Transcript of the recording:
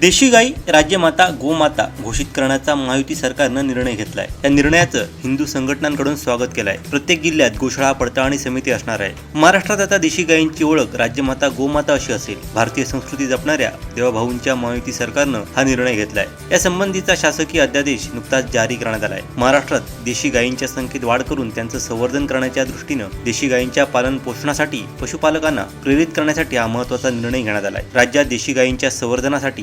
देशी गाई राज्यमाता गोमाता घोषित करण्याचा महायुती सरकारनं निर्णय घेतलाय. या निर्णयाचं हिंदू संघटनांकडून स्वागत केलंय. प्रत्येक जिल्ह्यात गोशाळा पडताळणी समिती असणार आहे. महाराष्ट्रात आता देशी गायींची ओळख राज्यमाता गोमाता अशी असेल. भारतीय संस्कृती जपणाऱ्या देवाभाऊंच्या महायुती सरकारनं हा निर्णय घेतलाय. या संबंधीचा शासकीय अध्यादेश नुकताच जारी करण्यात आलाय. महाराष्ट्रात देशी गायींच्या संख्येत वाढ करून त्यांचं संवर्धन करण्याच्या दृष्टीनं देशी गायींच्या पालन पोषणासाठी पशुपालकांना प्रेरित करण्यासाठी हा महत्त्वाचा निर्णय घेण्यात आलाय. राज्यात देशी गायींच्या संवर्धनासाठी